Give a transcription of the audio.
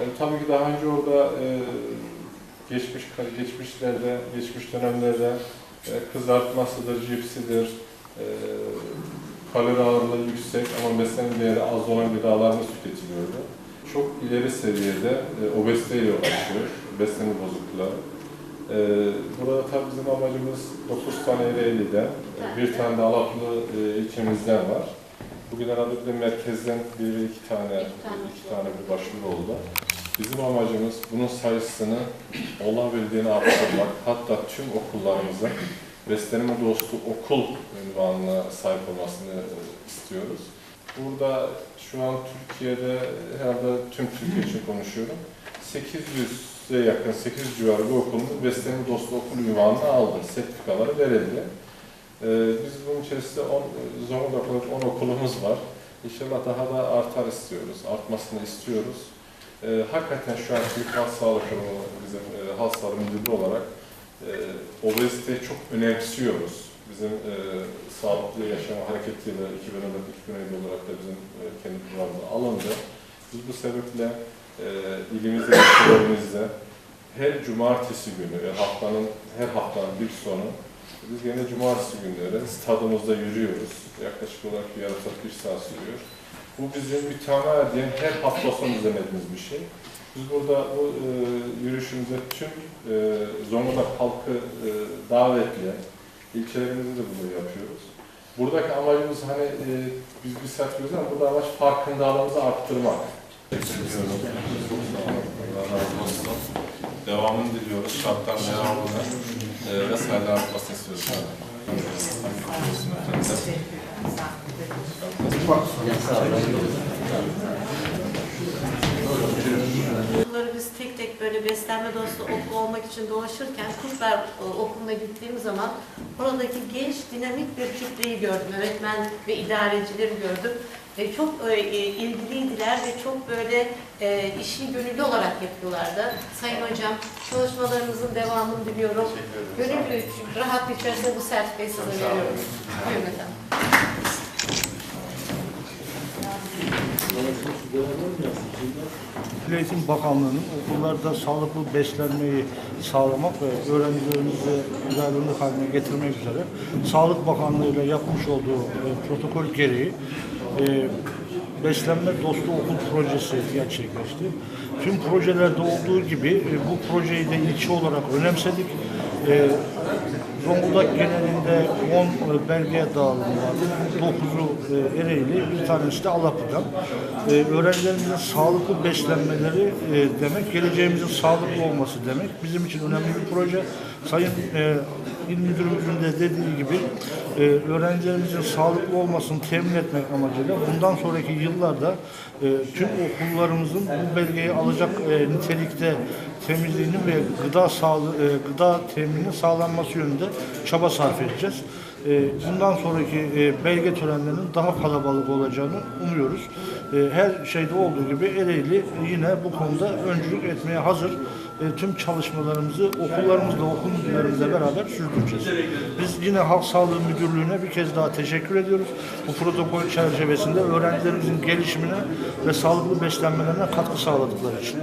E, tabii ki daha önce orada e, geçmiş geçmişlerde, geçmiş dönemlerde e, kızartmasıdır, cipsidir, e, kalori ağırlığı yüksek ama beslenme değeri az olan gıdalarımız tüketiliyordu. Çok ileri seviyede e, obeziteyle uğraşıyor, beslenme bozukluğu. E, burada tabii bizim amacımız 9 tane Ereğli'de, e, bir tane de Alaplı e, ilçemizden var. Bugün herhalde bir de merkezden bir ve iki tane, İki tane. iki tane bir başvuru oldu. Bizim amacımız bunun sayısını olabildiğini arttırmak, hatta tüm okullarımıza beslenme dostu okul ünvanına sahip olmasını e, istiyoruz. Burada şu an Türkiye'de herhalde tüm Türkiye için konuşuyorum. 800'e yakın, 800 civarı bir okulumuz beslenme dostu okul ünvanını aldı. Sertifikaları verildi. Ee, biz bunun içerisinde 10, Zonguldak'ta 10 okulumuz var. İnşallah daha da artar istiyoruz, artmasını istiyoruz. Ee, hakikaten şu an Türk Halk Kurumu bizim e, Halk Sağlığı Müdürlüğü olarak e, obeziteyi çok önemsiyoruz. Bizim e, sağlıklı yaşam hareketiyle 2014-2017 olarak da bizim e, kendi programımıza alındı. Biz bu sebeple e, ilimizde, ilçelerimizde her cumartesi günü, e, haftanın her haftanın bir sonu biz gene cumartesi günleri stadımızda yürüyoruz. Yaklaşık olarak bir yarım saat, bir saat sürüyor. Bu bizim mütemadiyen her hafta sonu düzenlediğimiz bir şey. Biz burada bu e, yürüyüşümüzde tüm e, Zonguldak halkı e, davetli, ilçelerimizde de bunu yapıyoruz. Buradaki amacımız hani e, biz bir saat yürüyoruz ama burada amaç farkındalığımızı arttırmak. Devamını diliyoruz. Şartların devamını e, ve sayılar artmasını istiyoruz. Hayırlı Bunları biz tek tek böyle beslenme dostu okul olmak için dolaşırken Kuşlar e, Okulu'na gittiğim zaman oradaki genç dinamik bir kitleyi gördüm. Öğretmen ve idarecileri gördüm. E, çok e, e, ilgiliydiler ve çok böyle e, işi gönüllü olarak yapıyorlardı. Sayın Hocam çalışmalarınızın devamını diliyorum. Gönüllü, rahat içerisinde bu sertifikayı size veriyorum. Buyurun efendim. Milli Eğitim Bakanlığı'nın okullarda sağlıklı beslenmeyi sağlamak ve öğrencilerimizi yararlılık haline getirmek üzere Sağlık Bakanlığı ile yapmış olduğu e, protokol gereği e, beslenme dostu okul projesi gerçekleşti. Tüm projelerde olduğu gibi e, bu projeyi de ilçe olarak önemsedik. E, Zonguldak genelinde 10 belge dağılımı vardı. 9'u e, Ereğli, bir tanesi de Alapı'dan. E, öğrencilerimizin sağlıklı beslenmeleri e, demek, geleceğimizin sağlıklı olması demek. Bizim için önemli bir proje. Sayın e, İl Müdürümüzün de dediği gibi e, öğrencilerimizin sağlıklı olmasını temin etmek amacıyla bundan sonraki yıllarda e, tüm okullarımızın bu belgeyi alacak e, nitelikte temizliğinin ve gıda sağlığı, e, gıda temininin sağlanması yönünde çaba sarf edeceğiz. E, bundan sonraki e, belge törenlerinin daha kalabalık olacağını umuyoruz. E, her şeyde olduğu gibi Ereğli yine bu konuda öncülük etmeye hazır. E, tüm çalışmalarımızı okullarımızla, okul müdürlerimizle beraber sürdüreceğiz. Biz yine Halk Sağlığı Müdürlüğü'ne bir kez daha teşekkür ediyoruz. Bu protokol çerçevesinde öğrencilerimizin gelişimine ve sağlıklı beslenmelerine katkı sağladıkları için.